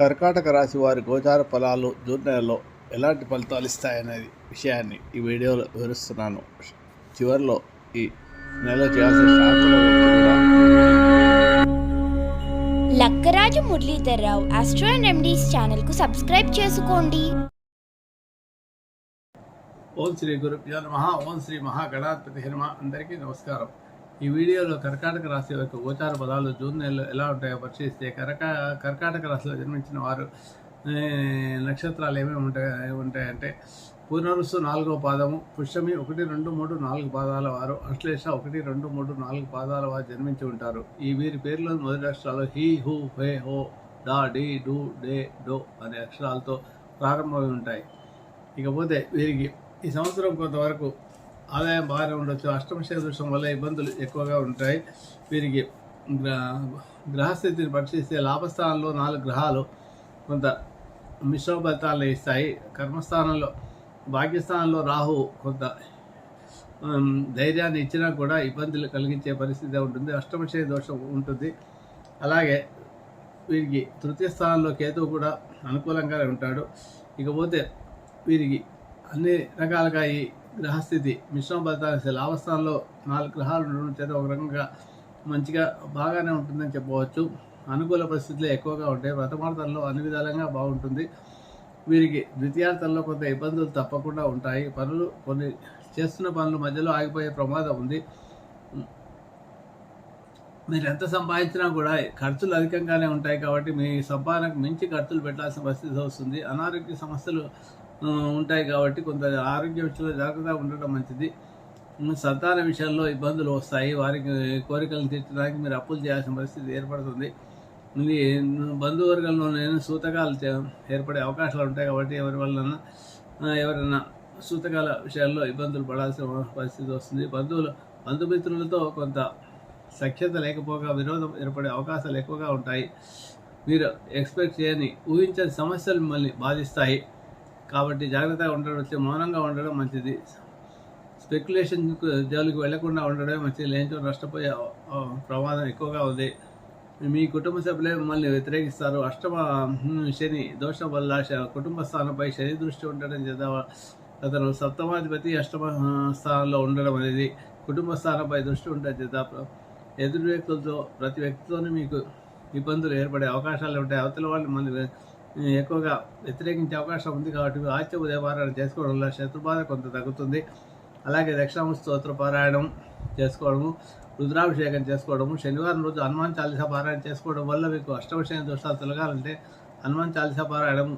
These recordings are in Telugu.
కర్కాటక రాశి వారి గోచార ఫలాలు జూన్ నెలలో ఎలాంటి ఫలితాలు ఇస్తాయనేది విషయాన్ని ఈ వీడియోలో వివరిస్తున్నాను. చివరిలో ఈ నెలలో చేయాల్సిన Lakkaraju Muralidhar Rao astro and remedies ఛానల్కు సబ్స్క్రైబ్ చేసుకోండి. ఓం శ్రీ గురుభ్యో నమ ఓం శ్రీ మహాగణాధిపతి హనుమ అందరికీ నమస్కారం. ఈ వీడియోలో కర్కాటక రాశి యొక్క గోచార పదాలు జూన్ నెలలో ఎలా ఉంటాయో పరిశీలిస్తే కర్కా కర్కాటక రాశిలో జన్మించిన వారు నక్షత్రాలు ఏమేమి ఉంటాయి ఉంటాయంటే పూర్ణరుసు నాలుగో పాదము పుష్యమి ఒకటి రెండు మూడు నాలుగు పాదాల వారు అశ్లేష ఒకటి రెండు మూడు నాలుగు పాదాల వారు జన్మించి ఉంటారు. ఈ వీరి పేర్లో మొదటి అక్షరాలు హీ హూ హే హో డా డి డు డే డో అనే అక్షరాలతో ప్రారంభమై ఉంటాయి. ఇకపోతే వీరికి ఈ సంవత్సరం కొంతవరకు ఆదాయం బాగానే ఉండొచ్చు. అష్టమశయ దృష్టం వల్ల ఇబ్బందులు ఎక్కువగా ఉంటాయి. వీరికి గ్రహస్థితిని పరిశీలిస్తే లాభస్థానంలో నాలుగు గ్రహాలు కొంత మిశ్రమ ఫలితాలను ఇస్తాయి. కర్మస్థానంలో భాగ్యస్థానంలో రాహు కొంత ధైర్యాన్ని ఇచ్చినా కూడా ఇబ్బందులు కలిగించే పరిస్థితి ఉంటుంది. అష్టమశయ దోషం ఉంటుంది. అలాగే వీరికి తృతీయ స్థానంలో కేతువు కూడా అనుకూలంగానే ఉంటాడు. ఇకపోతే వీరికి అన్ని రకాలుగా ఈ గ్రహస్థితి. మిశ్రమ ఫలితాలు లాభస్థానంలో నాలుగు గ్రహాలు ఉండడం చేత ఒక రకంగా మంచిగా బాగానే ఉంటుందని చెప్పవచ్చు. అనుకూల పరిస్థితులు ఎక్కువగా ఉంటాయి. వ్రతమార్థంలో అన్ని విధాలుగా బాగుంటుంది. వీరికి ద్వితీయార్థంలో కొంత ఇబ్బందులు తప్పకుండా ఉంటాయి. పనులు కొన్ని చేస్తున్న పనులు మధ్యలో ఆగిపోయే ప్రమాదం ఉంది. మీరు ఎంత సంపాదించినా కూడా ఖర్చులు అధికంగానే ఉంటాయి కాబట్టి మీ సంపాదనకు మించి ఖర్చులు పెట్టాల్సిన పరిస్థితి వస్తుంది. అనారోగ్య సమస్యలు ఉంటాయి కాబట్టి కొంత ఆరోగ్య విషయంలో జాగ్రత్తగా ఉండటం మంచిది. సంతాన విషయాల్లో ఇబ్బందులు వస్తాయి. వారికి కోరికలను తీర్చడానికి మీరు అప్పులు చేయాల్సిన పరిస్థితి ఏర్పడుతుంది. ఇది బంధువర్గంలో నేను సూతకాలు ఏర్పడే అవకాశాలు ఉంటాయి కాబట్టి ఎవరి వలన ఎవరైనా సూతకాల విషయాల్లో ఇబ్బందులు పడాల్సిన పరిస్థితి వస్తుంది. బంధువులు బంధుమిత్రులతో కొంత సఖ్యత లేకపోగా విరోధం ఏర్పడే అవకాశాలు ఎక్కువగా ఉంటాయి. మీరు ఎక్స్పెక్ట్ చేయని ఊహించని సమస్యలు మిమ్మల్ని బాధిస్తాయి. కాబట్టి జాగ్రత్తగా ఉండడం వచ్చి మౌనంగా ఉండడం మంచిది. స్పెక్యులేషన్ జోలికి వెళ్ళకుండా ఉండడమే మంచిది. లేనిచో నష్టపోయే ప్రమాదం ఎక్కువగా ఉంది. మీ కుటుంబ సభ్యులే మిమ్మల్ని వ్యతిరేకిస్తారు. అష్టమ శని దోషం వల్ల కుటుంబ స్థానంపై శని దృష్టి ఉండడం చేత అతను సప్తమాధిపతి అష్టమ స్థానంలో ఉండడం అనేది కుటుంబ స్థానంపై దృష్టి ఉండడం చేత ఎదురు వ్యక్తులతో ప్రతి వ్యక్తితోనూ మీకు ఇబ్బందులు ఏర్పడే అవకాశాలు ఉంటాయి. అవతల వాళ్ళు మళ్ళీ ఎక్కువగా వ్యతిరేకించే అవకాశం ఉంది కాబట్టి ఆచ్య ఉదయపారాయణ చేసుకోవడం వల్ల శత్రుబాధ కొంత తగ్గుతుంది. అలాగే దక్షిణామూర్తి స్తోత్ర పారాయణం చేసుకోవడము రుద్రాభిషేకం చేసుకోవడము శనివారం రోజు హనుమాన్ చాలీసా పారాయణ చేసుకోవడం వల్ల మీకు అష్టమశయ దోషాలు తొలగాలంటే హనుమాన్ చాలీసా పారాయణం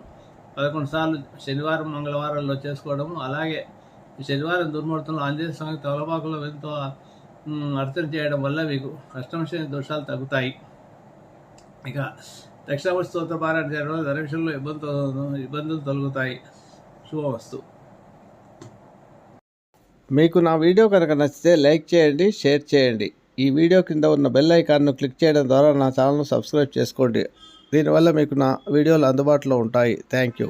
పదకొండు సార్లు శనివారం మంగళవారంలో చేసుకోవడము. అలాగే శనివారం దుర్ముహూర్తంలో ఆంజనేయ స్వామి తలపాకులో ఎంతో అర్చన చేయడం వల్ల మీకు అష్టమశని దోషాలు తగ్గుతాయి. ఇక దక్షిణామూర్తి స్తోత్ర పారాయణ చేయడం వల్ల ధన విషయంలో ఇబ్బందులు ఇబ్బందులు తొలగుతాయి. శుభవస్తు మీకు నా వీడియో కనుక నచ్చితే లైక్ చేయండి షేర్ చేయండి. ఈ వీడియో కింద ఉన్న బెల్ ఐకాన్ను క్లిక్ చేయడం ద్వారా నా ఛానల్ను సబ్స్క్రైబ్ చేసుకోండి. దీనివల్ల మీకు నా వీడియోలు అందుబాటులో ఉంటాయి. Thank you.